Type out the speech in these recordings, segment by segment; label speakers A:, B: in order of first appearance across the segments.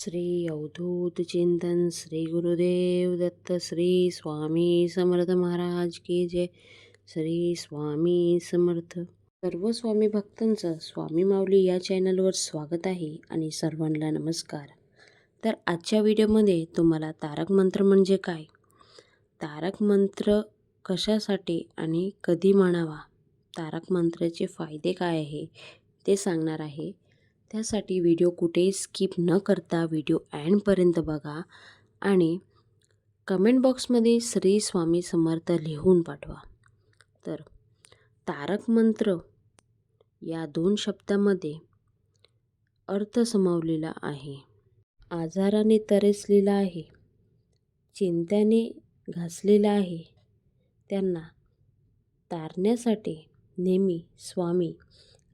A: श्री अवधूत चिंतन श्री गुरुदेव दत्त श्री स्वामी समर्थ महाराज की जय। श्री स्वामी समर्थ। सर्व स्वामी भक्तांचं स्वामी माऊली या चॅनलवर स्वागत आहे आणि सर्वांना नमस्कार. तर आजच्या व्हिडिओमध्ये तुम्हाला तारक मंत्र म्हणजे काय? तारक मंत्र कशासाठी आणि कधी म्हणावा? तारक मंत्राचे फायदे काय आहे? ते सांगणार आहे. त्यासाठी व्हिडिओ कुठेही स्किप न करता व्हिडिओ अँडपर्यंत बघा आणि कमेंट बॉक्समध्ये श्री स्वामी समर्थ लिहून पाठवा. तर तारक मंत्र या दोन शब्दामध्ये अर्थ समावलेला आहे. आजाराने तरेसलेला आहे. चिंत्याने घासलेला आहे. त्यांना तारण्यासाठी नेहमी स्वामी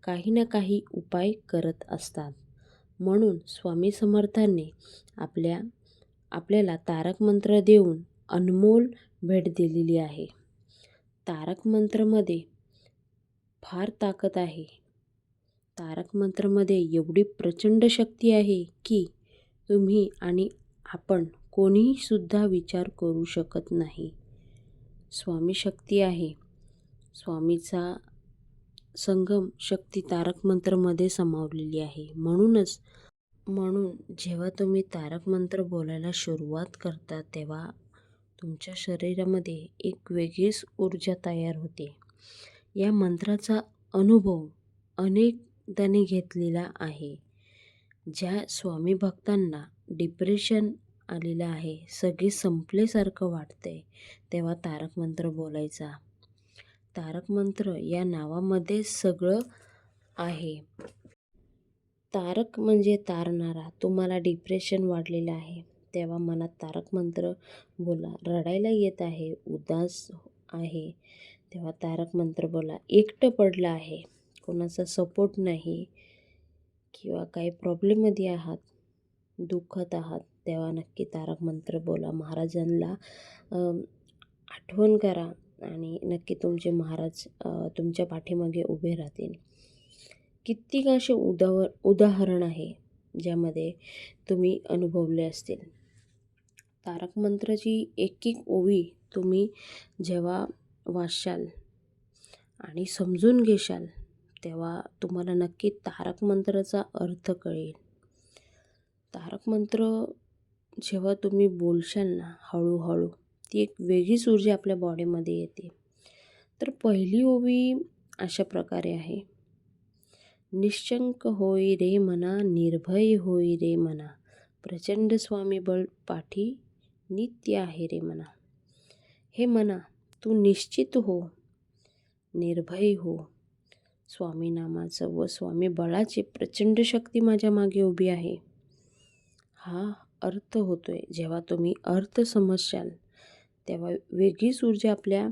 A: काही ना काही उपाय करत असतात. म्हणून स्वामी समर्थांनी आपल्या आपल्याला तारक मंत्र देऊन अनमोल भेट दिलेली आहे. तारक मंत्रमध्ये फार ताकद आहे. तारक मंत्रमध्ये एवढी प्रचंड शक्ती आहे की तुम्ही आणि आपण कोणीहीसुद्धा विचार करू शकत नाही. स्वामी शक्ती आहे. स्वामीचा संगम शक्ती तारक मंत्रमध्ये सामावलेली आहे. म्हणूनच म्हणून जेव्हा तुम्ही तारक मंत्र बोलायला सुरुवात करता तेव्हा तुमच्या शरीरामध्ये एक वेगळीच ऊर्जा तयार होते. या मंत्राचा अनुभव अनेकदाने घेतलेला आहे. ज्या स्वामी भक्तांना डिप्रेशन आलेलं आहे सगळे संपल्यासारखं वाटतंय तेव्हा तारक मंत्र बोलायचा. तारक मंत्र या नावामध्ये सगळं आहे. तारक म्हणजे तारणारा. तुम्हाला डिप्रेशन वाढलेलं आहे. तेव्हा मनात तारक मंत्र बोला. रडायला येत आहे. उदास आहे. तेव्हा तारक मंत्र बोला. एकटं पडलं आहे. कोणाचा सपोर्ट नाही किंवा काही प्रॉब्लेममध्ये आहात दुःखत आहात तेव्हा नक्की तारक मंत्र बोला. महाराजांना आठवण करा. आणि नक्की तुमचे महाराज तुमच्या पाठीमागे उभे राहतील. कित्येक असे उदाह उदाहरण आहे ज्यामध्ये तुम्ही अनुभवले असतील. तारक मंत्राची एक एक ओवी तुम्ही जेव्हा वाचाल आणि समजून घेशाल तेव्हा तुम्हाला नक्की तारक मंत्राचा अर्थ कळेल. तारक मंत्र जेव्हा तुम्ही बोलशाल ना हळूहळू ती एक वेगळीच ऊर्जा आपल्या बॉडीमध्ये येते. तर पहिली ओवी अशा प्रकारे आहे. निश्चंक होई रे मना निर्भय होई रे मना. प्रचंड स्वामी बळ पाठी नित्य आहे रे मना. हे मना तू निश्चित हो. निर्भय हो. स्वामी नामाचं व स्वामी बळाची प्रचंड शक्ती माझ्या मागे उभी आहे. हा अर्थ होतोय. जेव्हा तुम्ही अर्थ समजशाल तेव्हा वेगळीच ऊर्जा आपल्या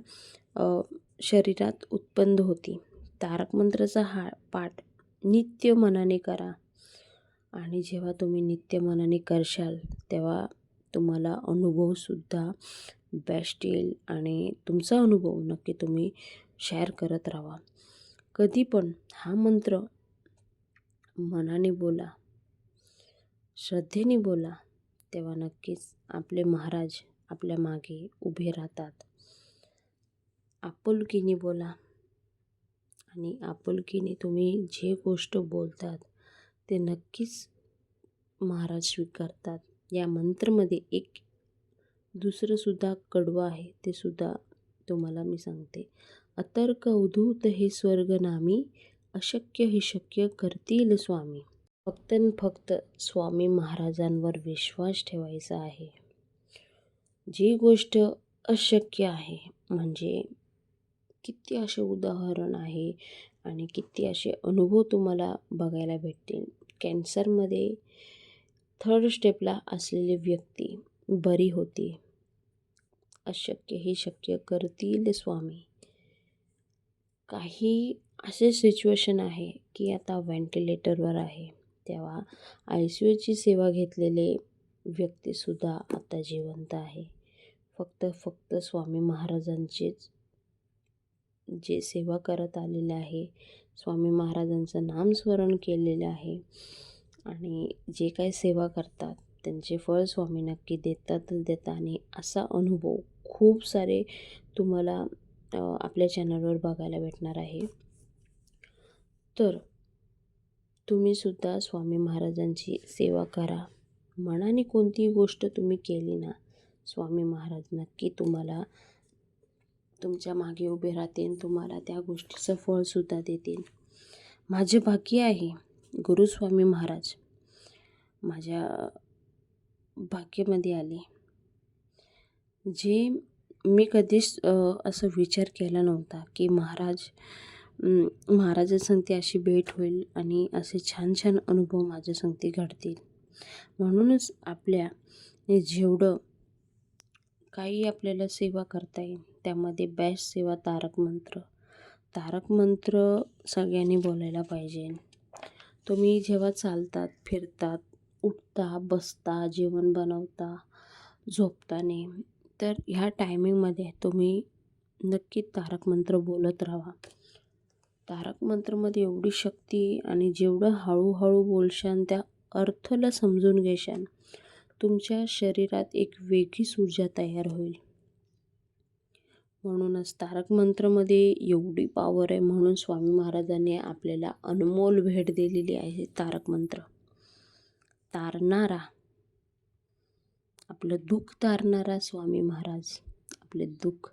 A: शरीरात उत्पन्न होती. तारक मंत्राचा हा पाठ नित्य मनाने करा. आणि जेव्हा तुम्ही नित्य मनाने करशाल तेव्हा तुम्हाला अनुभवसुद्धा बेस्ट येईल आणि तुमचा अनुभव नक्की तुम्ही शेअर करत राहा. कधी पण हा मंत्र मनाने बोला श्रद्धेने बोला तेव्हा नक्कीच आपले महाराज आपल्या मागे उभे राहतात. आपुलकीने बोला. आणि आपुलकीने तुम्ही जे गोष्ट बोलतात ते नक्कीच महाराज स्वीकारतात. या मंत्रमध्ये एक दुसरंसुद्धा कडवं आहे ते सुद्धा तुम्हाला मी सांगते. अतर्क अवधूत हे स्वर्गनामी अशक्य हे शक्य करतील स्वामी. फक्त फक्त स्वामी महाराजांवर विश्वास ठेवायचा आहे. जी गोष्ट अशक्य आहे म्हणजे किती असे उदाहरण आहे आणि किती असे अनुभव तुम्हाला बघायला भेटतील. कॅन्सरमध्ये थर्ड स्टेपला असलेली व्यक्ती बरी होती. अशक्य हे शक्य करतील स्वामी. काही असे सिच्युएशन आहे की आता व्हेंटिलेटरवर आहे. तेव्हा आय सी यूची सेवा घेतलेले व्यक्तीसुद्धा आता जिवंत आहे. फक्त फक्त स्वामी महाराजांचेच जे सेवा करत आलेले आहे. स्वामी महाराजांचं नामस्मरण केलेलं आहे. आणि जे काही सेवा करतात त्यांचे फळ स्वामी नक्की देतातच देतात आणि असा अनुभव खूप सारे तुम्हाला आपल्या चॅनलवर बघायला भेटणार आहे. तर तुम्हीसुद्धा स्वामी महाराजांची सेवा करा. मनाने कोणतीही गोष्ट तुम्ही केली ना स्वामी महाराज नक्की तुम्हाला तुमच्या मागे उभे राहतील तुम्हाला त्या गोष्टीचं फळसुद्धा देतील. माझे भाग्य आहे गुरुस्वामी महाराज माझ्या भाग्यामध्ये आले. जे मी कधीच असं विचार केला नव्हता की महाराज महाराजा महाराजांसंगती अशी भेट होईल आणि असे छान छान अनुभव माझ्या संगती घडतील. म्हणूनच आपल्या जेवढं काही आपल्याला सेवा करता येईल त्यामध्ये बेस्ट सेवा तारक मंत्र. तारक मंत्र सगळ्यांनी बोलायला पाहिजे. तुम्ही जेव्हा चालतात फिरतात उठता बसता जेवण बनवता झोपताने तर ह्या टायमिंगमध्ये तुम्ही नक्की तारक मंत्र बोलत राहा. तारक मंत्रमध्ये एवढी शक्ती आणि जेवढं हळूहळू बोलशान त्या अर्थला समजून घेशान तुमच्या शरीरात एक वेगळीच ऊर्जा तयार होईल. म्हणूनच तारक मंत्रमध्ये एवढी पॉवर आहे म्हणून स्वामी महाराजांनी आपल्याला अनमोल भेट दिलेली आहे तारक मंत्र. तारणारा आपलं दुःख तारणारा स्वामी महाराज आपले दुःख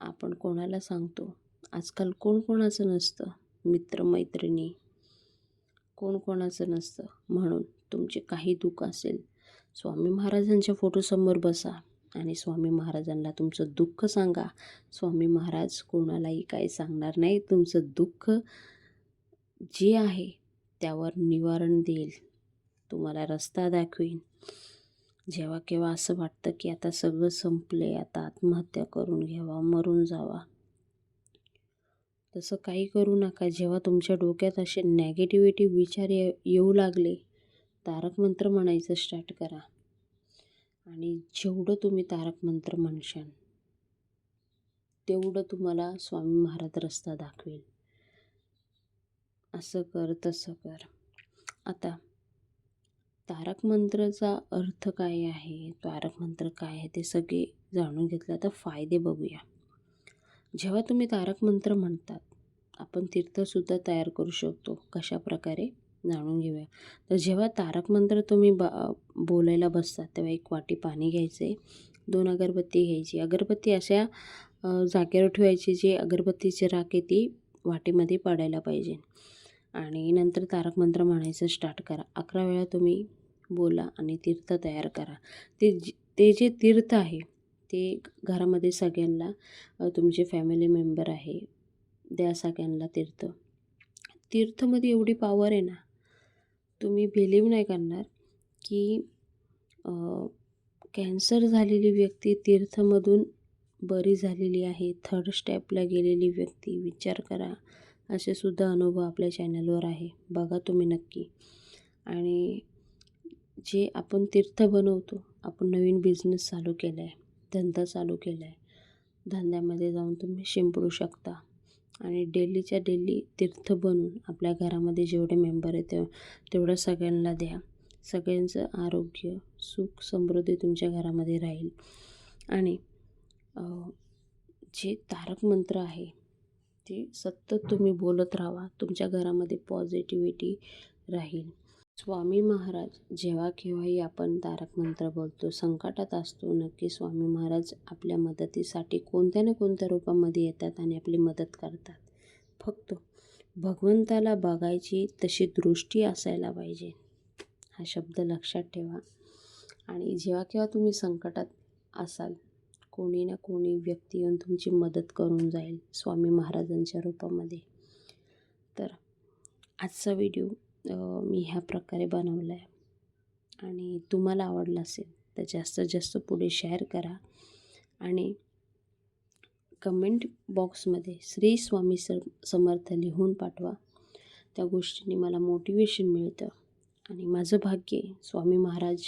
A: आपण कोणाला सांगतो? आजकाल कोण कोणाचं नसतं? मित्रमैत्रिणी कोण कोणाचं नसतं? म्हणून तुमचे काही दुःख असेल स्वामी महाराजांच्या फोटोसमोर बसा आणि स्वामी महाराजांना तुमचं दुःख सांगा. स्वामी महाराज कोणालाही काही सांगणार नाही. तुमचं दुःख जे आहे त्यावर निवारण देईल. तुम्हाला रस्ता दाखवीन. जेव्हा केव्हा असं वाटतं की आता सगळं संपले आता आत्महत्या करून घ्यावा मरून जावा. तसं काही करू नका. जेव्हा तुमच्या डोक्यात असे नेगेटिव्हिटी विचार ये येऊ लागले तारक मंत्र म्हणायचं स्टार्ट करा. आणि जेवढं तुम्ही तारक मंत्र म्हणशाल तेवढं तुम्हाला स्वामी महाराज रस्ता दाखवेल. असं कर तसं कर. आता तारक मंत्रचा अर्थ काय आहे? तारक मंत्र काय आहे? ते सगळे जाणून घेतलं. तर फायदे बघूया. जेव्हा तुम्ही तारक मंत्र म्हणतात आपण तीर्थसुद्धा तयार करू शकतो कशा प्रकारे जाणून घेऊया. तर जेव्हा तारक मंत्र तुम्ही ब बोलायला बसतात तेव्हा एक वाटी पाणी घ्यायचे दोन अगरबत्ती घ्यायची. अगरबत्ती अशा जागेवर ठेवायची जी अगरबत्तीची राख आहे ती वाटीमध्ये पडायला पाहिजे. आणि नंतर तारक मंत्र म्हणायचं स्टार्ट करा. अकरा वेळा तुम्ही बोला आणि तीर्थ तयार करा. ते ते जे तीर्थ आहे ते घरामध्ये सगळ्यांना तुमचे फॅमिली मेंबर आहे द्या सगळ्यांना तीर्थ. तीर्थमध्ये एवढी पॉवर आहे ना तुम्ही बिलीव नाही करणार की कॅन्सर झालेली व्यक्ती तीर्थमधून बरी झालेली आहे. थर्ड स्टेपला गेलेली व्यक्ती विचार करा. असे सुद्धा अनुभव आपल्या चॅनलवर आहे. बघा तुम्ही नक्की. आणि जे आपण तीर्थ बनवतो आपण नवीन बिझनेस चालू केला आहे धंदा चालू केला आहे धंद्यामध्ये जाऊन तुम्ही शिंपडू शकता. आणि डेलीच्या डेली तीर्थ बनून आपल्या घरामध्ये जेवढे मेंबर आहेत ते तेवढं सगळ्यांना द्या. सगळ्यांचं आरोग्य सुख समृद्धी तुमच्या घरामध्ये राहील. आणि जे तारक मंत्र आहे ते सतत तुम्ही बोलत राहा. तुमच्या घरामध्ये पॉझिटिव्हिटी राहील. स्वामी महाराज जेव्हा केव्हाही आपण तारक मंत्र बोलतो संकटात असतो नक्की स्वामी महाराज आपल्या मदतीसाठी कोणत्या ना कोणत्या रूपामध्ये येतात आणि आपली मदत करतात. फक्त भगवंताला बघायची तशी दृष्टी असायला पाहिजे. हा शब्द लक्षात ठेवा. आणि जेव्हा केव्हा तुम्ही संकटात असाल कोणी ना कोणी व्यक्ती येऊन तुमची मदत करून जाईल स्वामी महाराजांच्या रूपामध्ये. तर आजचा व्हिडिओ मी ह्या प्रकारे बनवला आहे आणि तुम्हाला आवडला असेल तर जास्तीत जास्त पुढे शेअर करा. आणि कमेंट बॉक्समध्ये श्री स्वामी सर समर्थ लिहून पाठवा. त्या गोष्टींनी मला मोटिवेशन मिळतं. आणि माझं भाग्य स्वामी महाराज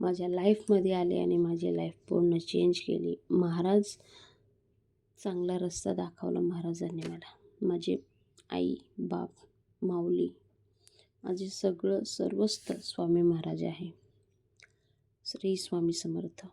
A: माझ्या लाईफमध्ये आले आणि माझी लाईफ पूर्ण चेंज केली. महाराज चांगला रस्ता दाखवला महाराजांनी मला. माझे आई बाप माऊली माझे सगळं सर्वस्व स्वामी महाराज आहे. श्री स्वामी समर्थ.